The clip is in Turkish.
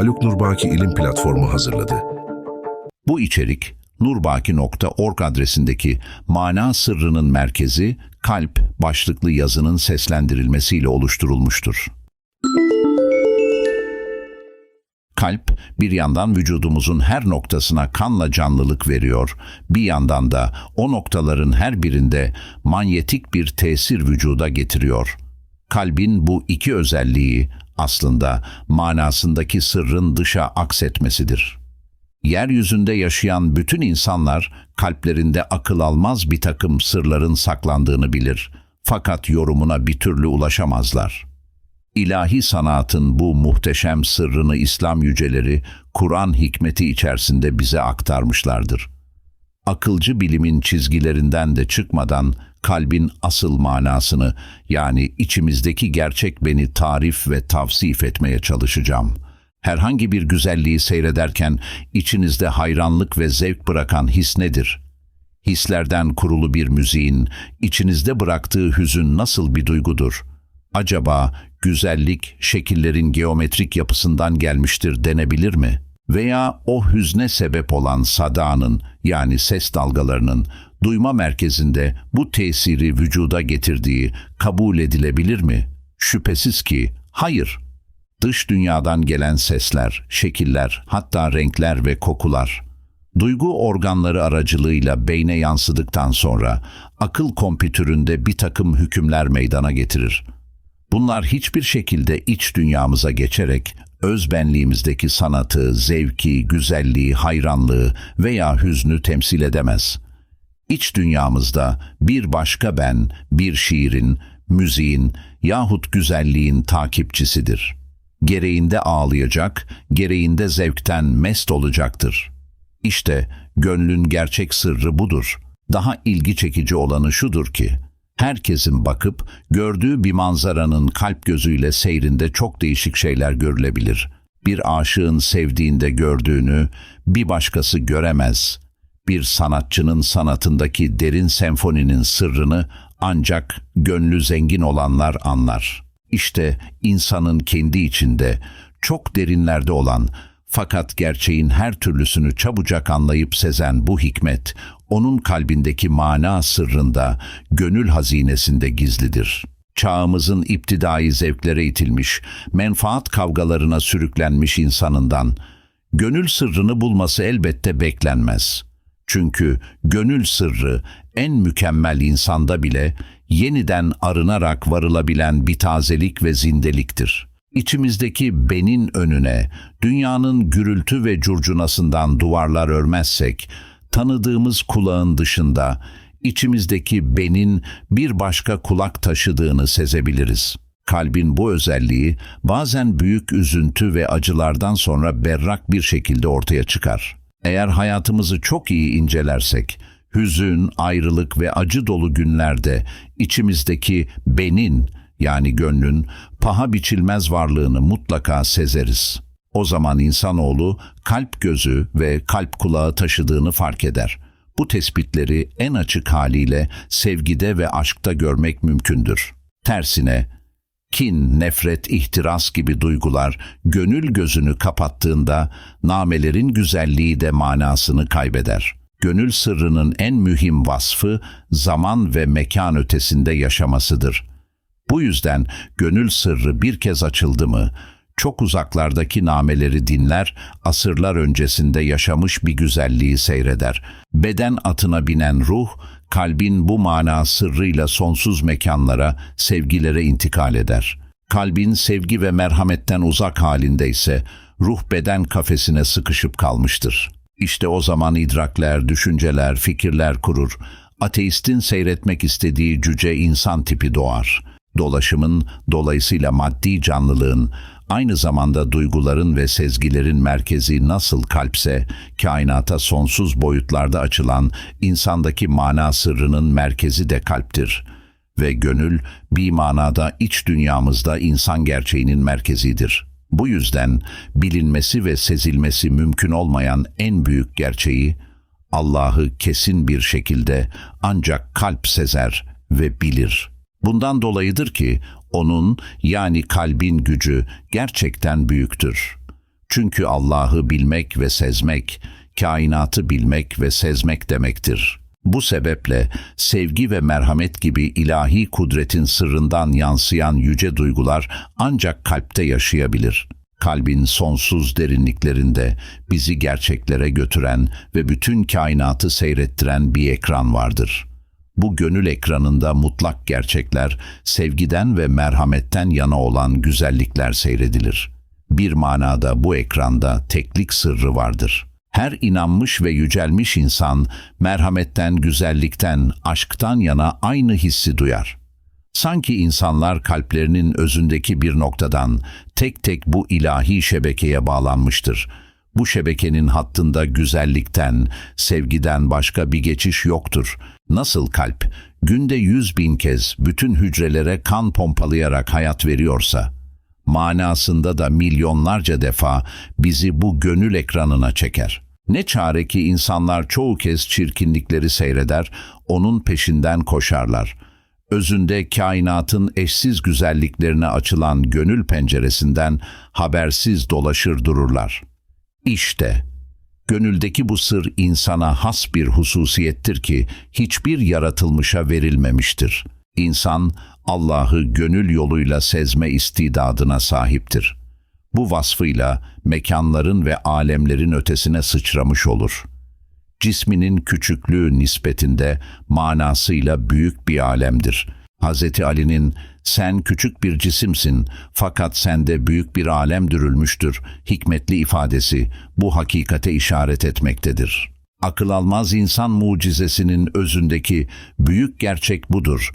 Haluk Nurbaki İlim Platformu hazırladı. Bu içerik nurbaki.org adresindeki mana sırrının merkezi kalp başlıklı yazının seslendirilmesiyle oluşturulmuştur. Kalp bir yandan vücudumuzun her noktasına kanla canlılık veriyor, bir yandan da o noktaların her birinde manyetik bir tesir vücuda getiriyor. Kalbin bu iki özelliği aslında manasındaki sırrın dışa aksetmesidir. Yeryüzünde yaşayan bütün insanlar kalplerinde akıl almaz bir takım sırların saklandığını bilir. Fakat yorumuna bir türlü ulaşamazlar. İlahi sanatın bu muhteşem sırrını İslam yüceleri Kur'an hikmeti içerisinde bize aktarmışlardır. Akılcı bilimin çizgilerinden de çıkmadan kalbin asıl manasını yani içimizdeki gerçek beni tarif ve tavsif etmeye çalışacağım.'' Herhangi bir güzelliği seyrederken içinizde hayranlık ve zevk bırakan his nedir? Hislerden kurulu bir müziğin içinizde bıraktığı hüzün nasıl bir duygudur? Acaba güzellik şekillerin geometrik yapısından gelmiştir denebilir mi? Veya o hüzne sebep olan sadanın yani ses dalgalarının duyma merkezinde bu tesiri vücuda getirdiği kabul edilebilir mi? Şüphesiz ki hayır dış dünyadan gelen sesler, şekiller, hatta renkler ve kokular, duygu organları aracılığıyla beyne yansıdıktan sonra akıl kompütüründe bir takım hükümler meydana getirir. Bunlar hiçbir şekilde iç dünyamıza geçerek öz benliğimizdeki sanatı, zevki, güzelliği, hayranlığı veya hüznü temsil edemez. İç dünyamızda bir başka ben, bir şiirin, müziğin yahut güzelliğin takipçisidir.'' gereğinde ağlayacak, gereğinde zevkten mest olacaktır. İşte gönlün gerçek sırrı budur. Daha ilgi çekici olanı şudur ki, herkesin bakıp gördüğü bir manzaranın kalp gözüyle seyrinde çok değişik şeyler görülebilir. Bir aşığın sevdiğinde gördüğünü bir başkası göremez. Bir sanatçının sanatındaki derin senfoninin sırrını ancak gönlü zengin olanlar anlar.'' İşte insanın kendi içinde çok derinlerde olan fakat gerçeğin her türlüsünü çabucak anlayıp sezen bu hikmet, onun kalbindeki mana sırrında, gönül hazinesinde gizlidir. Çağımızın iptidai zevklere itilmiş, menfaat kavgalarına sürüklenmiş insanından, gönül sırrını bulması elbette beklenmez. Çünkü gönül sırrı en mükemmel insanda bile yeniden arınarak varılabilen bir tazelik ve zindeliktir. İçimizdeki benin önüne, dünyanın gürültü ve curcunasından duvarlar örmezsek, tanıdığımız kulağın dışında, içimizdeki benin bir başka kulak taşıdığını sezebiliriz. Kalbin bu özelliği bazen büyük üzüntü ve acılardan sonra berrak bir şekilde ortaya çıkar. Eğer hayatımızı çok iyi incelersek, hüzün, ayrılık ve acı dolu günlerde içimizdeki benin yani gönlün paha biçilmez varlığını mutlaka sezeriz. O zaman insanoğlu kalp gözü ve kalp kulağı taşıdığını fark eder. Bu tespitleri en açık haliyle sevgide ve aşkta görmek mümkündür. Tersine kin, nefret, ihtiras gibi duygular gönül gözünü kapattığında namelerin güzelliği de manasını kaybeder.'' gönül sırrının en mühim vasfı zaman ve mekan ötesinde yaşamasıdır. Bu yüzden gönül sırrı bir kez açıldı mı, çok uzaklardaki nameleri dinler, asırlar öncesinde yaşamış bir güzelliği seyreder. Beden atına binen ruh, kalbin bu mana sırrıyla sonsuz mekanlara, sevgilere intikal eder. Kalbin sevgi ve merhametten uzak halinde ise ruh beden kafesine sıkışıp kalmıştır.'' İşte o zaman idrakler, düşünceler, fikirler kurur. Ateistin seyretmek istediği cüce insan tipi doğar. Dolaşımın, dolayısıyla maddi canlılığın, aynı zamanda duyguların ve sezgilerin merkezi nasıl kalpse, kainata sonsuz boyutlarda açılan insandaki mana sırrının merkezi de kalptir. Ve gönül, bir manada iç dünyamızda insan gerçeğinin merkezidir.'' Bu yüzden bilinmesi ve sezilmesi mümkün olmayan en büyük gerçeği Allah'ı kesin bir şekilde ancak kalp sezer ve bilir. Bundan dolayıdır ki onun yani kalbin gücü gerçekten büyüktür. Çünkü Allah'ı bilmek ve sezmek, kainatı bilmek ve sezmek demektir. Bu sebeple sevgi ve merhamet gibi ilahi kudretin sırrından yansıyan yüce duygular ancak kalpte yaşayabilir. Kalbin sonsuz derinliklerinde bizi gerçeklere götüren ve bütün kainatı seyrettiren bir ekran vardır. Bu gönül ekranında mutlak gerçekler, sevgiden ve merhametten yana olan güzellikler seyredilir. Bir manada bu ekranda teklik sırrı vardır. Her inanmış ve yücelmiş insan merhametten, güzellikten, aşktan yana aynı hissi duyar. Sanki insanlar kalplerinin özündeki bir noktadan tek tek bu ilahi şebekeye bağlanmıştır. Bu şebekenin hattında güzellikten, sevgiden başka bir geçiş yoktur. Nasıl kalp, günde yüz bin kez bütün hücrelere kan pompalayarak hayat veriyorsa, manasında da milyonlarca defa bizi bu gönül ekranına çeker. Ne çare ki insanlar çoğu kez çirkinlikleri seyreder, onun peşinden koşarlar. Özünde kainatın eşsiz güzelliklerine açılan gönül penceresinden habersiz dolaşır dururlar. İşte, gönüldeki bu sır insana has bir hususiyettir ki hiçbir yaratılmışa verilmemiştir. İnsan, Allah'ı gönül yoluyla sezme istidadına sahiptir. Bu vasfıyla mekanların ve alemlerin ötesine sıçramış olur. Cisminin küçüklüğü nispetinde manasıyla büyük bir alemdir. Hz. Ali'nin sen küçük bir cisimsin fakat sende büyük bir alem dürülmüştür hikmetli ifadesi bu hakikate işaret etmektedir. Akıl almaz insan mucizesinin özündeki büyük gerçek budur.